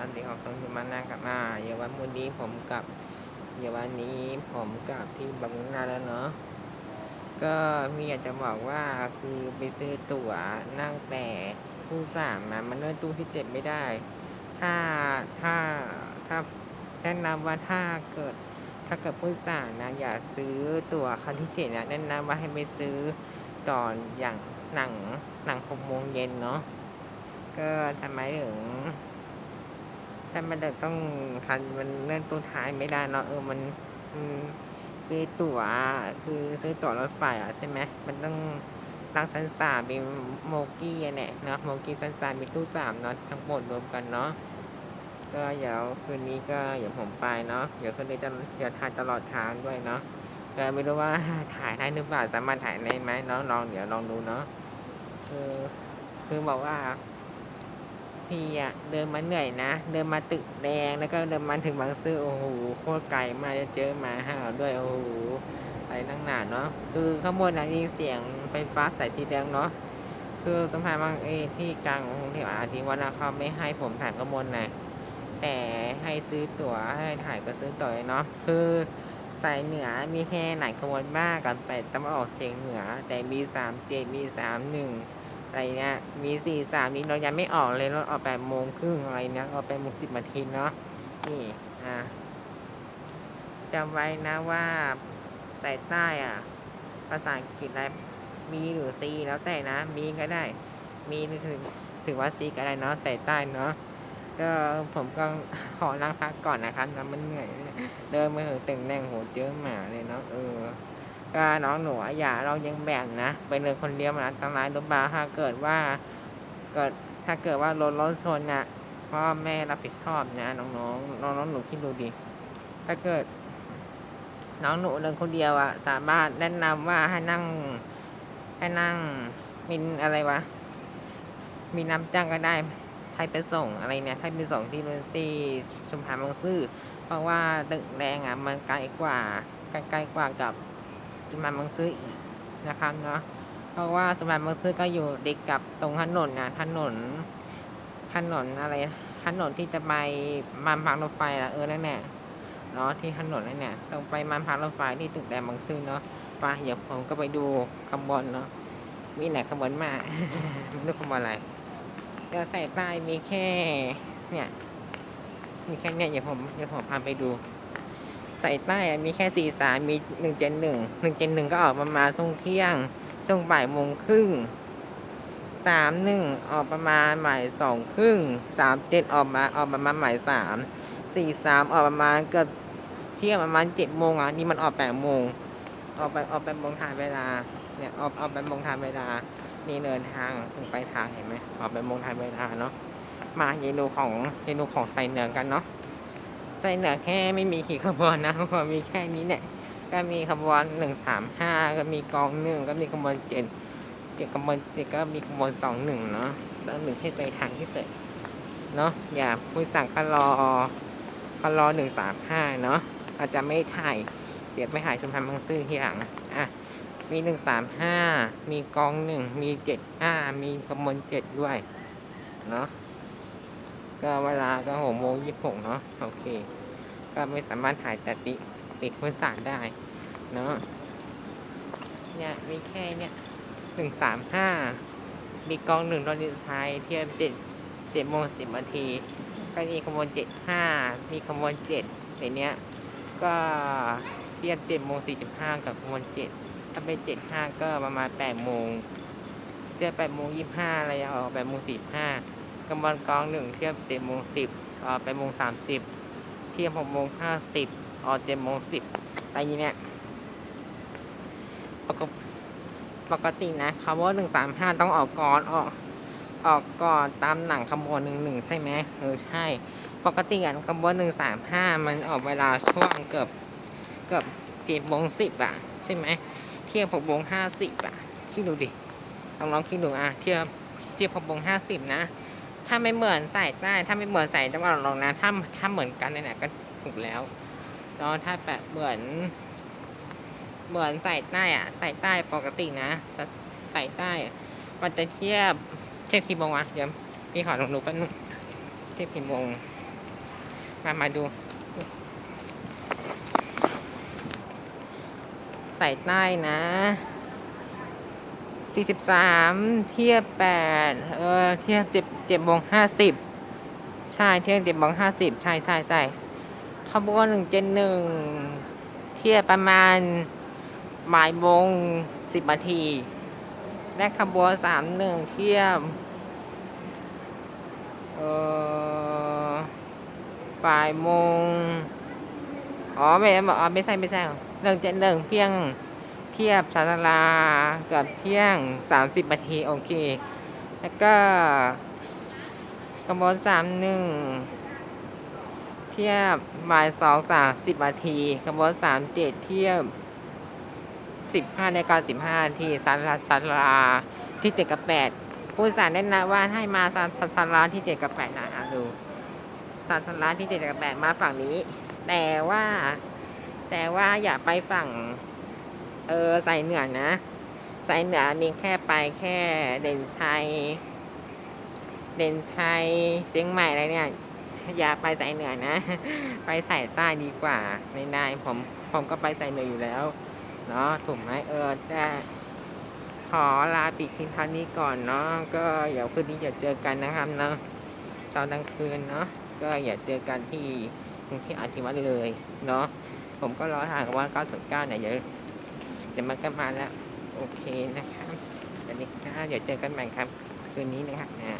วัสดีครับต้องอยู่มาหน้ากับมาเยววันนี้ผมกับเยววันนี้ผมกับที่บางนาแล้วเนาะก็มีอยากจะบอกว่าคือไปซื้อตั๋วนั่งแต่ตู้สามมามันเลื่อนตู้ที่เจ็ดไม่ได้ ถ้าถ้าถ้าแนะนำว่าถ้าเกิดถ้าเกิดผู้สามนะอย่าซื้อตั๋วคันที่เจ็ดนะแนะนำว่าให้ไปซื้อตอนอย่างหนังหนังหกโมงเย็นเนาะก็ทำไมถึง ทำไมถึงต้องทันมันเลื่อนตัวท้ายไม่ได้เนาะเออมันซื้อตั๋วคือซื้อตั๋วรถไฟอะใช่ไหมมันต้องรังชั้นสามมีโมกี้เนี่ยเนาะโมกี้ชั้นสามมีตู้สามเนาะทั้งหมดรวมกันเนาะก็เดี๋ยวคืนนี้ก็เดี๋ยวผมไปเนาะเดี๋ยวคืนนี้จะเดี๋ยวถ่ายตลอดทางด้วยเนาะก็ไม่รู้ว่าถ่ายได้หรือเปล่าสามารถถ่ายได้ไหมเนาะลองเดี๋ยวลองดูเนาะคือคือบอกว่า พีอะเดินมาเหนื่อยนะ เดินมาตึกแดงแล้วก็เดินมาถึงบางซื่อโอ้โหโคตรไกลมากจะเจอมาห่าวด้วยโอ้โหอะไรนั่งหนาเนาะคือข้างบนนะมีเสียงไฟฟ้าสายสีแดงเนาะคือสะพานบางเอที่กลางกรุงเทพอาทิตย์วันละเขาไม่ให้ผมถ่ายข้างบนนะแต่ให้ซื้อตั๋วให้ถ่ายก็ซื้อตั๋วเนาะคือสายเหนือมีแค่ไหนขบวนบ้างกันไปตะวันออกเฉียงเหนือ แต่มีสามเจ็ดมีสามหนึ่ง อะไรเนี่ยมีสี่สามนี้เรายังไม่ออกเลยเราออกแปดโมงครึ่งอะไรเนี่ยออกแปดโมงสิบนาทีเนาะนี่อะจำไว้นะว่าสายใต้อะภาษาอังกฤษอะไรมีหรือซีแล้วแต่นะ มีก็ได้ มีถึงถือว่าซีก็ได้เนาะสายใต้เนาะก็ผมก็ขอนั่งพักก่อนนะครับนะมันเหนื่อยเดินมาถึงตึงแดงโหเจอหมาเลยเนาะเออ ก็น้องหนูอย่าเรายังแบบนะไปเลยคนเดียวมันอันตรายหรือเปล่าถ้าเกิดว่าเกิดถ้าเกิดว่ารถรถชนน่ะพ่อแม่รับผิดชอบนะน้องน้องน้องหนูคิดดูดิถ้าเกิด น้องหนูเดินคนเดียวอะสามารถแนะนำว่าให้นั่งให้นั่งมีอะไรวะมีน้ำจ้างก็ได้ให้ไปส่งอะไรเนี่ยให้ไปส่งที่ที่ชุมพรบางซื่อเพราะว่าตึกแดงอะมันไกลกว่าไกลไกลกว่ากับ สมานบางซื่ออีกนะครับเนาะเพราะว่าสมานบางซื่อก็อยู่ติดกับตรงถนนนะถนนถนนอะไรถนนที่จะไปมันพักรถไฟละเออนั่นแหละเนาะที่ถนนนั่นแหละตรงไปมันพักรถไฟที่ตึกแดงบางซื่อเนาะไปเดี๋ยวผมก็ไปดูขบวนเนาะมีไหนขบวนมาไม่รู้ขบวนอะไรเดี๋ยวใส่ใต้มีแค่เนี่ยมีแค่เนี่ยเดี๋ยวผมเดี๋ยวผมพาไปดู สายใต้มีแค่สี่สายมีหนึ่งเจนหนึ่งหนึ่งเจนหนึ่งก็ออกประมาณช่วงเที่ยง ช่วงบ่ายโมงครึ่งสามหนึ่งออกประมาณบ่ายสองครึ่งสามเจ็ดออกมาออกประมาณบ่ายสามสี่สามออกประมาณเกือบเที่ยงประมาณเจ็ดโมงอะนี่มันออกแปดโมงออกไปออกไปโมงทานเวลาเนี่ยออกออกไปโมงทานเวลานี่เดินทางถึงไปทางเห็นไหมออกไปโมงทานเวลาเนาะมาเมนูของเมนูของไซเนืองกันเนาะ ไส้เหนือแค่ไม่มีขี่ขบวนนะเพราะมีแค่นี้เนี่ยก็มีขบวนหนึ่งสามห้าก็มีกองหนึ่งก็มีขบวนเจ็ดเจ็ดขบวนเจ็ดก็มีขบวนสองหนึ่งเนาะสองหนึ่งให้ไปทางที่เสร็จเนาะอย่าผู้สั่งก็รอก็รอหนึ่งสามห้าเนาะอาจจะไม่ถ่ายเดี๋ยวไปถ่ายชมพันบางซื่อทีหลังอะมีหนึ่งสามห้ามีกองหนึ่งมีเจ็ดห้ามีขบวนเจ็ดด้วยเนาะ ก็เวลาก็หกโมงยี่สิบหกเนาะโอเค ก็ไม่สามารถถ่ายแต่ติติดพื้นสารได้เนาะเนี่ยมีแค่เนี่ยหนึ่งสามห้ามีกองหนึ่งรถดีไซน์เทียบเจ็ดเจ็ดโมงสิบนาทีก็มีขบวนเจ็ดห้ามีขบวนเจ็ดในเนี้ย ก็เทียบเจ็ดโมงสี่สิบห้ากับขบวนเจ็ดถ้าเป็นเจ็ดห้าก็ประมาณแปดโมงเทียบแปดโมงยี่สิบห้าอะไรออกแปดโมงสี่ห้า กำบันกองหนึ่งเที่ยบเจ็ดโมงสิบออกไปโมงสามสิบเที่ยบหกโมงห้าสิบออกเจ็ดโมงสิบอะไรอย่างเงี้ยปกติปกตินะคำว่าหนึ่งสามห้าต้องออกก่อนออกออกก่อนตามหนังขบวนหนึ่งหนึ่งใช่ไหมเออใช่ ปกติอะขบวนหนึ่งสามห้ามันออกเวลาช่วงเกือบเกือบเจ็ดโมงสิบอะใช่ไหมเที่ยบหกโมงห้าสิบอะคิดดูดิลองลองคิดดูอะเที่ยบเที่ยบหกโมงห้าสิบนะ ถ้าไม่เหมือนใส่ใต้ถ้าไม่เหมือนใส่ตะวันออกนะถ้าถ้าเหมือนกันเนี่ยก็ถูกแล้วเนาะถ้าแบบเหมือน เหมือนใส่ใต้อะใส่ใต้ปกตินะสใส่ใต้มันจะเทียบเทียบกี่โมงวะเดี๋ยวพี่ขอลองดูแป๊บนึงเทียบกี่โมงมามาดูใส่ใต้นะ 43เทียบ8เออเทียบ7 7โมง50ใช่เทียบ7โมง50ใช่ใช่ใช่ขบวน1เจนหนึ่งเทียบประมาณบ่ายโมง10นาทีและขบวน31เทียบเออบ่ายโมงอ๋อไม่บอกอ๋อไม่ใช่ไม่ใช่หนึ่งเจ็ดหนึ่งเพียง ทียบชาลาเกือบเที่ยงสามสิบนาทีโอเค แล้วก็กระบวนสามหนึ่งเทียบบ่ายสองสามสิบนาทีกระบวนสามเจ็ดเทียบสิบห้าในการสิบห้านาทีสาราสาราที่เจ็ดกับแปดผู้สารแนะนำว่าให้มาสาสาราที่เจ็ดกับแปดนะอะดูสาราที่เจ็ดกับแปดมาฝั่งนี้ แต่ว่า แต่ว่าอย่าไปฝั่ง เออใส่เหนือนะใส่เหนือมีแค่ไปแค่เด่นชัย เด่นชัยเชียงใหม่อะไรเนี่ย อย่าไปใส่เหนือนะ ไปใส่ใต้ดีกว่าในนายผมผมก็ไปใส่เหนืออยู่แล้วเนาะถูกไหมเออแต่ขอลาปิดคลิปเท่านี้ก่อนเนาะก็เดี๋ยวคืนนี้อย่าเจอกันนะครับเนาะตอนกลางคืนเนาะก็อย่าเจอกันที่กรุงเทพอาทิวัตเลยเนาะผมก็รอทางกับว่า 9.9เนี่ยเดี๋ย เดี๋ยวมันก็มาแล้ว โอเคนะครับสวัสดีครับเดี๋ยวเจอกันใหม่ครับ คืนนี้นะครับอ่า